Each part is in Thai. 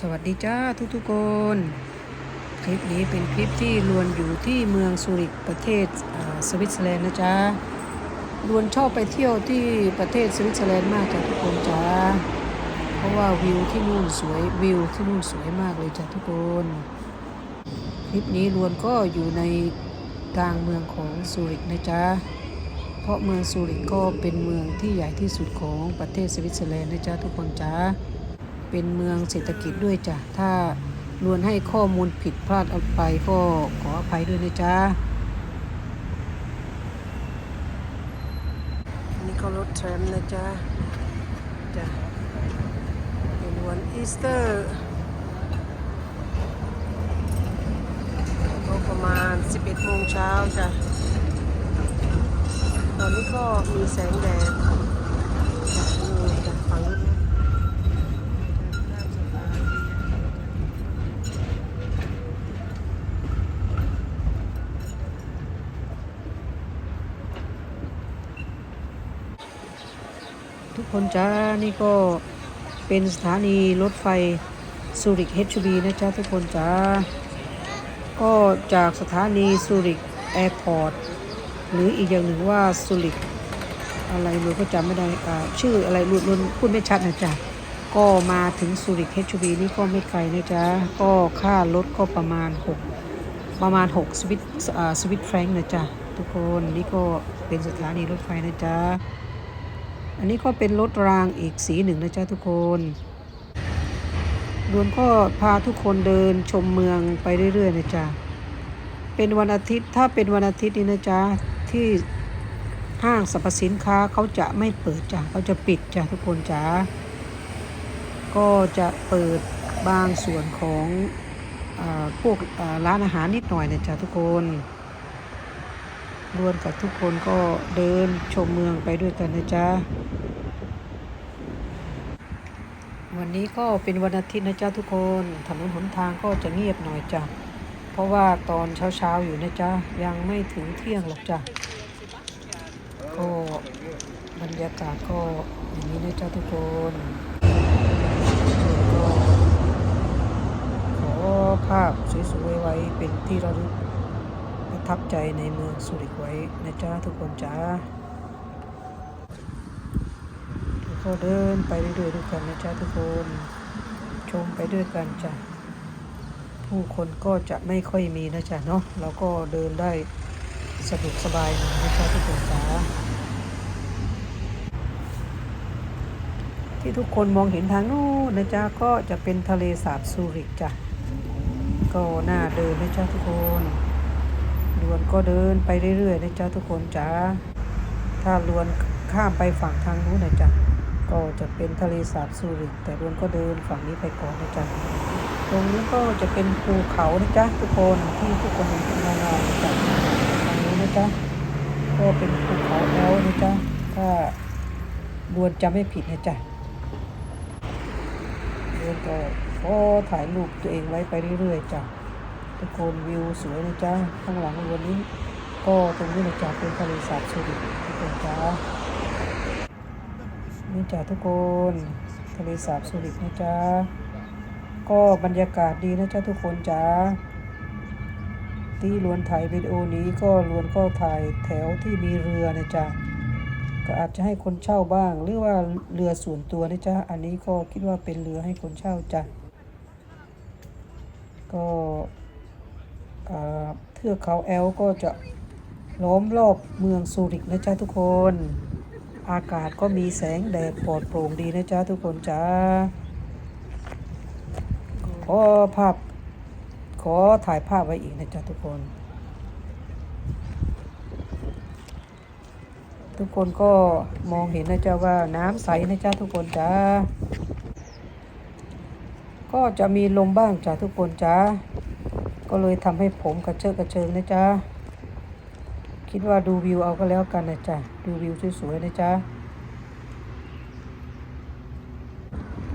สวัสดีจ้าทุกทุกคน คลิปนี้เป็นคลิปที่ลวนอยู่ที่เมืองซูริกประเทศสวิตเซอร์แลนด์นะจ๊ะลวนชอบไปเที่ยวที่ประเทศสวิตเซอร์แลนด์มากจ้ะทุกคนจ้าเพราะว่าวิวที่นู่นสวยวิวที่นู่นสวยมากเลยจ้ะทุกคน คลิปนี้ลวนก็อยู่ในกลางเมืองของซูริกนะจ๊ะเพราะเมืองซูริกก็เป็นเมืองที่ใหญ่ที่สุดของประเทศสวิตเซอร์แลนด์นะจ๊ะทุกคนจ้า เป็นเมืองเศรษฐกิจด้วยจ้ะ ถ้าลวนให้ข้อมูลผิดพลาดเอาไปก็ขออภัยด้วยนะจ๊ะนนี้ก็รถแทรมนะจ๊ะจ้ะเป็นวันอีสเตอร์ก็ประมาณ 11โมงเช้าจ้ะ ตอนนี้ก็มีแสงแดดนี่จ้ะฝั่งนู้นนะ ทุกคนจ้า นี่ก็เป็นสถานีรถไฟซูริกเฮชบีนะจ๊ะทุกคนจ้า ก็จากสถานีซูริกแอร์พอร์ตหรืออีกอย่างหนึ่งว่าซูริกอะไรหนูก็จำไม่ได้ชื่ออะไรรุนรุนพูดไม่ชัดนะจ๊ะก็มาถึงซูริกเฮชบีนี่ก็ไม่ไกลนะจ๊ะ ก็ค่ารถก็ประมาณ 6 ประมาณ 6 สวิตสวิตแฟรงค์นะจ๊ะ ทุกคนนี่ก็เป็นสถานีรถไฟนะจ๊ะ อันนี้ก็เป็นรถรางอีกสีหนึ่งนะจ๊ะทุกคนรวมก็พาทุกคนเดินชมเมืองไปเรื่อยๆนะจ๊ะเป็นวันอาทิตย์ถ้าเป็นวันอาทิตย์นี่นะจ๊ะที่ห้างสรรพสินค้าเขาจะไม่เปิดจ้ะเขาจะปิดจ้ะทุกคนจ้ะก็จะเปิดบางส่วนของอพวกร้านอาหารนิดหน่อยนะจ๊ะทุกคนรวนกับทุกคนก็เดินชมเมืองไปด้วยกันนะจ๊ะ วันนี้ก็เป็นวันอาทิตย์นะจ๊ะทุกคน ถนนหนทางก็จะเงียบหน่อยจ้ะ เพราะว่าตอนเช้าๆอยู่นะจ๊ะ ยังไม่ถึงเที่ยงหรอกจ้ะ ก็บรรยากาศก็อย่างนี้นะจ๊ะทุกคนก็ขอภาพสวยๆไว้เป็นที่ระลึกประทับใจในเมืองสุริกไว้นะจ๊ะทุกคนจ้าแล้ว ก็เดินไปเรื่อยๆด้วยกันนะจ๊ะทุกคน ชมไปด้วยกันจ้ะผู้คนก็จะไม่ค่อยมีนะจ๊ะเนาะเราก็เดินได้สะดวกสบายหน่อยนะจ๊ะทุกคนจ้าที่ทุกคนมองเห็นทางนู้นนะจ๊ะก็จะเป็นทะเลสาบซูริกจ้ะก็น่าเดินนะจ๊ะทุกคนลวนก็เดินไปเรื่อยๆนะจ๊ะทุกคนจ้าถ้าลวนข้ามไปฝั่งทางนู้นนะจ๊ะ ก็จะเป็นทะเลสาบซูริกแต่ลวนก็เดินฝั่งนี้ไปก่อนนะจ๊ะตรงนี้ก็จะเป็นภูเขานะจ๊ะทุกคนที่ทุกคนเห็นเป็นเงนะจ๊ะทางนี้นะจ๊ะก็เป็นภูเขาแอลนะจ๊ะถ้าลวนจะไม่ผิดนะจ๊ะลวนก็ขอถ่ายรูปตัวเองไว้ไปเรื่อยๆจ้ะทุกคนวิวสวยนะจ๊ะข้างหลังวันนี้ ก็ตรงนี้นะจ๊ะเป็นทะเลสาบสุริทุกคนจ้า นี่จ้ะทุกคนทะเลสาบสุรินะจ๊ะก็บรรยากาศดีนะจ๊ะทุกคนจ้าที่ลวนถ่ายวิดีโอนี้ก็ลวนก็ถ่ายแถวที่มีเรือนะจ๊ะก็อาจจะให้คนเช่าบ้าง หรือว่าเรือส่วนตัวนะจ๊ะอันนี้ก็คิดว่าเป็นเรือให้คนเช่าจ้ะก็เทือกเขาแอลก็จะล้อมรอบเมืองซูริกนะจ๊ะทุกคน อากาศก็มีแสงแดดปลอดโปร่งดีนะจ๊ะทุกคนจ้าขอภาพ ขอถ่ายภาพไว้อีกนะจ๊ะทุกคน ทุกคนก็มองเห็นนะจ๊ะว่าน้ำใสนะจ๊ะทุกคนจ้าก็จะมีลมบ้างจ้ะทุกคนจ้าก็เลยทำให้ผมกระเจิดกระเจิงนะจ๊ะ คิดว่าดูวิวเอาก็แล้วกันนะจ๊ะ ดูวิวสวยๆนะจ๊ะ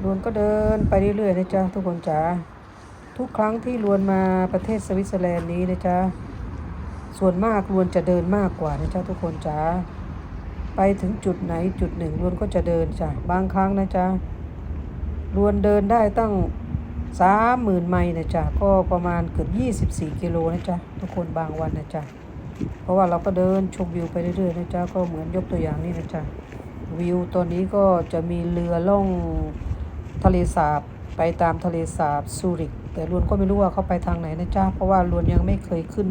ลวนก็เดินไปเรื่อยๆนะจ๊ะทุกคนจ๋า ทุกครั้งที่ลวนมาประเทศสวิตเซอร์แลนด์นี้นะจ๊ะ ส่วนมากลวนจะเดินมากกว่านะจ๊ะทุกคนจ๋า ไปถึงจุดไหนจุดหนึ่งลวนก็จะเดินจ้ะ บางครั้งนะจ๊ะลวนเดินได้ตั้งสามหมื่นไมล์นะจ๊ะ ก็ประมาณเกือบยี่สิบสี่กิโลนะจ๊ะ ทุกคนบางวันนะจ๊ะ เพราะว่าเราก็เดินชมวิวไปเรื่อยๆนะจ๊ะก็เหมือนยกตัวอย่างนี่นะจ๊ะวิวตัวนี้ก็จะมีเรือล่องทะเลสาบไปตามทะเลสาบซูริก แต่ลวนก็ไม่รู้ว่าเขาไปทางไหนนะจ๊ะเพราะว่าลวนยังไม่เคยขึ้น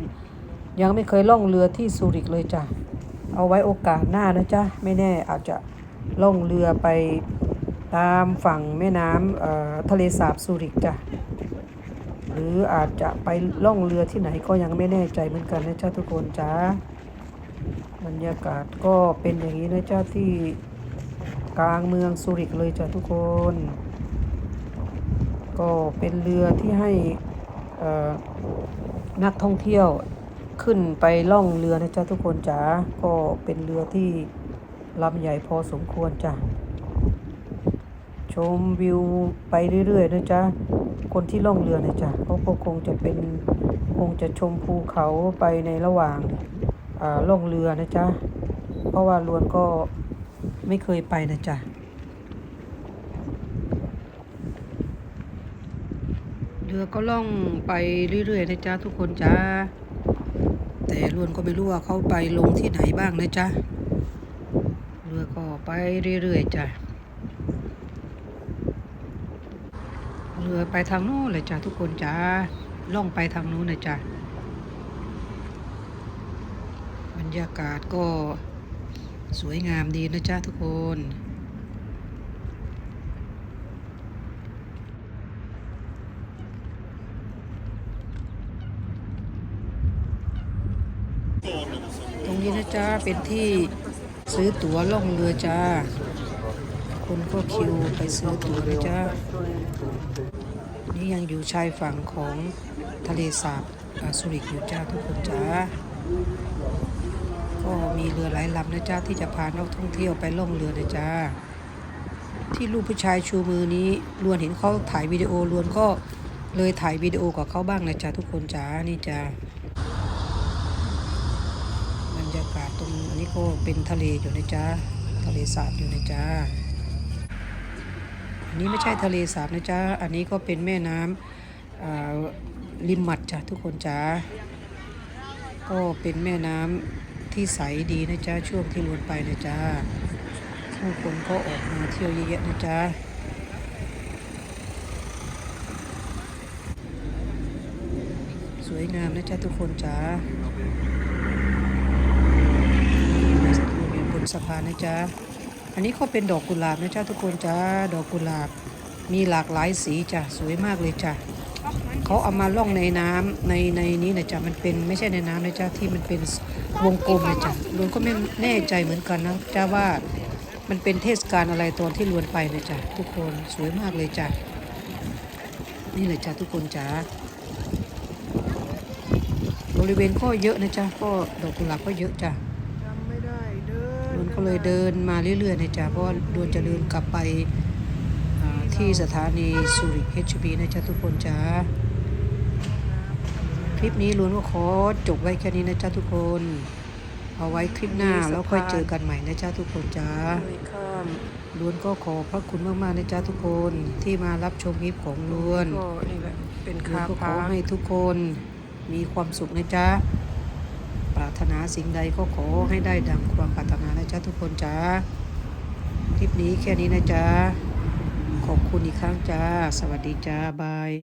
ยังไม่เคยล่องเรือที่ซูริกเลยจ้ะเอาไว้โอกาสหน้านะจ๊ะไม่แน่อาจจะล่องเรือไปตามฝั่งแม่น้ำเอ่อทะเลสาบซูริกจ้ะ หรืออาจจะไปล่องเรือที่ไหนก็ยังไม่แน่ใจเหมือนกันนะเจ้าทุกคนจ้าบรรยากาศก็เป็นอย่างนี้นะเจ้าที่กลางเมืองซูริกเลยจ้ะทุกคน ก็เป็นเรือที่ให้นักท่องเที่ยวขึ้นไปล่องเรือนะจ๊ะทุกคนจ้าก็เป็นเรือที่ลำใหญ่พอสมควรจ้ะ ชมวิวไปเรื่อยๆนะจ๊ะ คนที่ล่องเรือนะจ๊ะเขาก็คงจะเป็นคงจะชมภูเขาไปในระหว่างอ่าล่องเรือนะจ๊ะ เพราะว่าลวนก็ไม่เคยไปนะจ๊ะเรือก็ล่องไปเรื่อยๆนะจ๊ะทุกคนจ้าแต่ลวนก็ไม่รู้ว่าเขาไปลงที่ไหนบ้างนะจ๊ะเรือก็ไปเรื่อยๆจ้ะ เรือไปทางโน้นเลยจ้ะทุกคนจ้าล่องไปทางโน้นเลยจ้ะบรรยากาศก็สวยงามดีนะจ๊ะทุกคนตรงนี้นะจ๊ะเป็นที่ซื้อตั๋วล่องเรือจ้า คนก็คิวไปซื้อตั๋วนะจ๊ะนี่ยังอยู่ชายฝั่งของทะเลสาบสุริกอยู่จ้าทุกคนจ้าก็มีเรือหลายลำนะจ้าที่จะพานักท่องเที่ยวไปล่องเรือนะจ้าที่ลูกผู้ชายชูมือนี้ลวนเห็นเขาถ่ายวิดีโอลวนก็เลยถ่ายวิดีโอกับเขาบ้างนะจ้าทุกคนจ้านี่จ้าบรรยากาศตรงนี้ก็เป็นทะเลอยู่นะจ้าทะเลสาบอยู่นะจ้า นนี้ไม่ใช่ทะเลสาบนะจ๊ะ อันนี้ก็เป็นแม่น้ำริมหมัดจ้ะทุกคนจ้าก็เป็นแม่น้ำที่ใสดีนะจ๊ะช่วงที่ลวนไปนะจ๊ะผู้คนก็ออกมาเที่ยวเยอะๆนะจ๊ะสวยงามนะจ๊ะทุกคนจ้าบนสะพานนะจ๊ะ อันนี้ก็เป็นดอกกุหลาบนะจ๊ะทุกคนจ้าดอกกุหลาบ มีหลากหลายสีจ้ะสวยมากเลยจ้ะเขาเอามาล่องในน้ำในในนี้นะจ๊ะมันเป็นไม่ใช่ในน้ำนะจ๊ะที่มันเป็นวงกลมนะจ๊ะลวนก็ไม่แน่ใจเหมือนกันนะจ้าว่ามันเป็นเทศกาลอะไรตอนที่ลวนไปนะจ๊ะทุกคนสวยมากเลยจ้ะนี่เลยจ้ะทุกคนจ้าบริเวณก็เยอะนะจ๊ะก็ดอกกุหลาบก็เยอะจ้ะ จำไม่ได้เดิน ดวนก็ เลยเดินมาเรื่อยๆนะจ๊ะเพราะว่าดวนจะเดินกลับไปอ่าที่สถานีสุริกเฮชบีนะจ๊ะทุกคนจ้าคลิปนี้ล้วนก็ขอจบไว้แค่นี้นะจ๊ะทุกคน เอาไว้คลิปหน้าแล้วค่อยเจอกันใหม่นะจ๊ะทุกคนจ้าเลยข้ามล้วนก็ขอพระคุณมากๆนะจ๊ะทุกคนที่มารับชมคลิปของล้วนก็นี่แหละเป็นล้วนคาก็ขพาอให้ทุกคนมีความสุขนะจ๊ะ ปรารถนาสิ่งใดก็ขอให้ได้ดังความปรารถนานะจ๊ะทุกคนจ้าคลิปนี้แค่นี้นะจ๊ะขอบคุณอีกครั้งจ้า สวัสดีจ้า บาย